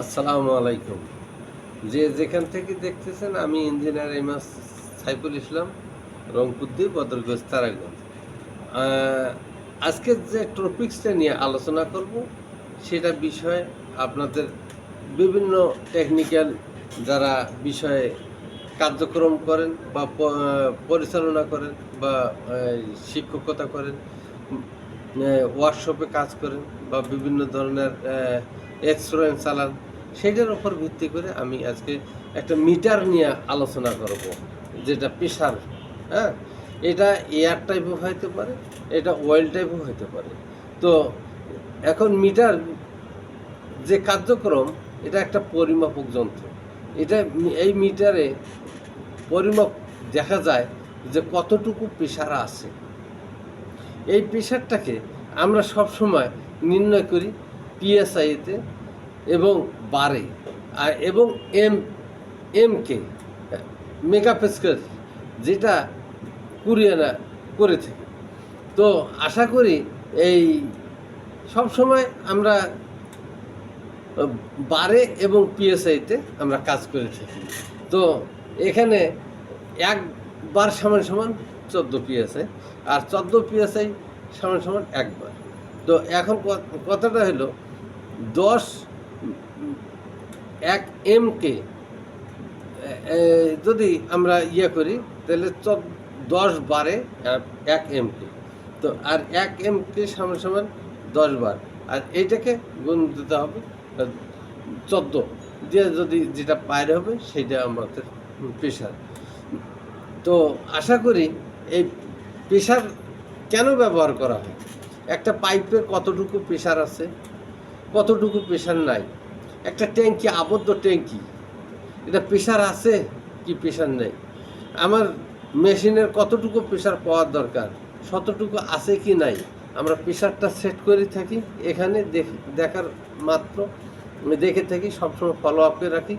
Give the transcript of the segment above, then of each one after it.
আসসালামু আলাইকুম। যে যেখান থেকে দেখতেছেন, আমি engineer M S Saiful Islam, Rangpur দিয়ে বদরগঞ্জ, তারাগঞ্জ। আজকে যে টপিক্সটা নিয়ে আলোচনা করব, সেটা বিষয়ে আপনাদের বিভিন্ন টেকনিক্যাল যারা বিষয়ে কার্যক্রম করেন বা পরিচালনা করেন বা শিক্ষকতা করেন ওয়ার্কশপে কাজ করেন বা বিভিন্ন ধরনের এক্সপিরিয়েন্স চালান সেটার উপর ভিত্তি করে আমি আজকে একটা মিটার নিয়ে আলোচনা করব, যেটা প্রেশার হ্যাঁ? এটা এয়ার টাইপও হইতে পারে, এটা অয়েল টাইপও হইতে পারে। তো এখন মিটার যে কার্যক্রম, এটা একটা পরিমাপক যন্ত্র। এটা এই মিটারে পরিমাপ দেখা যায় যে কতটুকু প্রেশার আছে। এই প্রেশারটাকে আমরা সব সময় নির্ণয় করি পিএসআইতে এবং বারে এবং এম, এমকে মেগাপ্যাসকেল যেটা কুরিয়ানা করে তো আশা করি এই সব সময় আমরা, বারে এবং পিএসআইতে আমরা কাজ করে থাকি। তো এখানে একবার সমান সমান চোদ্দ পিএসআই, আর চোদ্দ পিএসআই সমান সমান একবার। তো এখন কথাটা হলো, দশ এক এমকে যদি আমরা ইয়ে করি, তাহলে চোদ্দ, দশ বারে এক এমকে তো, আর এক এমকে সমান সমান দশ বার। আর এইটাকে গুণ দিতে হবে চোদ্দ। দিয়ে যদি যেটা বাইরে হবে, সেটা আমাদের প্রেশার তো আশা করি এই প্রেশার কেন ব্যবহার করা হয়? একটা পাইপের কতটুকু প্রেশার আছে? কতটুকু প্রেশার নাই? একটা ট্যাঙ্কি, আবদ্ধ ট্যাঙ্কি। এটা প্রেশার আছে কি প্রেশার নেই? আমার মেশিনের কতটুকু প্রেশার পাওয়ার দরকার? কতটুকু আছে কি নাই? আমরা প্রেশারটা সেট করে থাকি, এখানে দেখ- দেখার মাত্র। আমি দেখে থাকি, সবসময় ফলো আপ করে রাখি।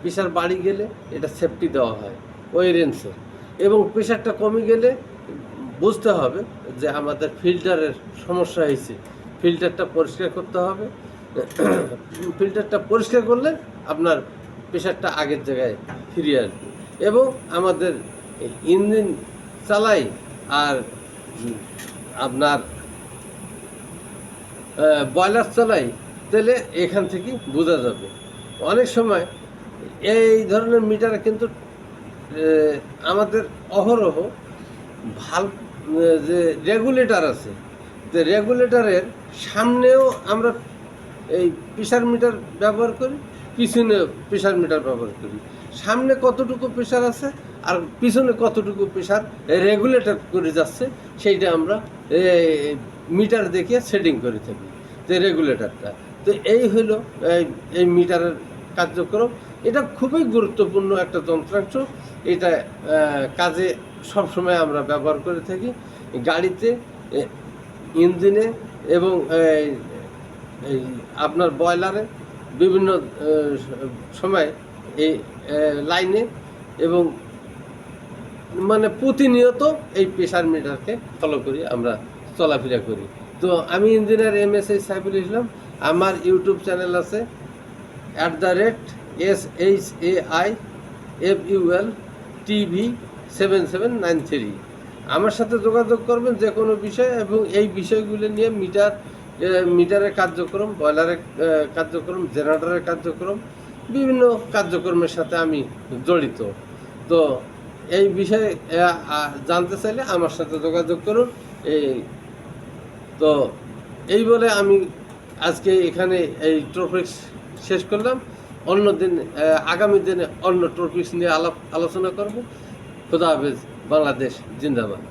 প্রেশার বাড়ি গেলে এটা সেফটি দেওয়া হয়, ওই রেঞ্জের এবং প্রেশারটা কমে গেলে বুঝতে হবে যে আমাদের ফিল্টারের সমস্যা হয়েছে। ফিল্টারটা পরিষ্কার করতে হবে। ফিল্টারটা পরিষ্কার করলে আপনার প্রেশারটা আগের জায়গায় ফিরিয়ে আসবে। এবং আমাদের ইঞ্জিন চালাই আর আপনার বয়লার চালাই তাহলে এখান থেকে বোঝা যাবে। অনেক সময় এই ধরনের মিটারে কিন্তু আমাদের অহরহ ভালো যে রেগুলেটর আছে, যে রেগুলেটরের সামনেও আমরা এই প্রেশার মিটার ব্যবহার করি, পিছনে প্রেশার মিটার ব্যবহার করি। সামনে কতটুকু প্রেশার আছে আর পিছনে কতটুকু প্রেশার রেগুলেটর করে যাচ্ছে, সেইটা আমরা মিটার দেখে সেটিং করে থাকি, যে রেগুলেটরটা তো এই হলো এই মিটারের কার্যক্রম। এটা খুবই গুরুত্বপূর্ণ একটা যন্ত্রাংশ। এটা কাজে সবসময় আমরা ব্যবহার করে থাকি। গাড়িতে ইঞ্জিনে এবং এই, আপনার বয়লারে বিভিন্ন সময় এই লাইনে এবং মানে প্রতিনিয়ত এই প্রেশার মিটারকে ফলো করি আমরা চলাফেরা করি। তো আমি engineer M S H Saiful Islam আমার ইউটিউব চ্যানেল আছে at the rate S H A I F U L TV seven seven nine three আমার সাথে যোগাযোগ করবেন যে কোনো বিষয় এবং এই বিষয়গুলো নিয়ে মিটার মিটারের কার্যক্রম বয়লারের কার্যক্রম, জেনারেটরের কার্যক্রম, বিভিন্ন কার্যক্রমের সাথে আমি জড়িত। তো এই বিষয়ে জানতে চাইলে আমার সাথে যোগাযোগ করুন। এই, তো এই বলে আমি আজকে এখানে এই ট্রপিক্স শেষ করলাম। অন্য দিন আগামী দিনে অন্য টপিক্স নিয়ে আলাপ, আলোচনা করব। খুদা হাফেজ, বাংলাদেশ, জিন্দাবাদ।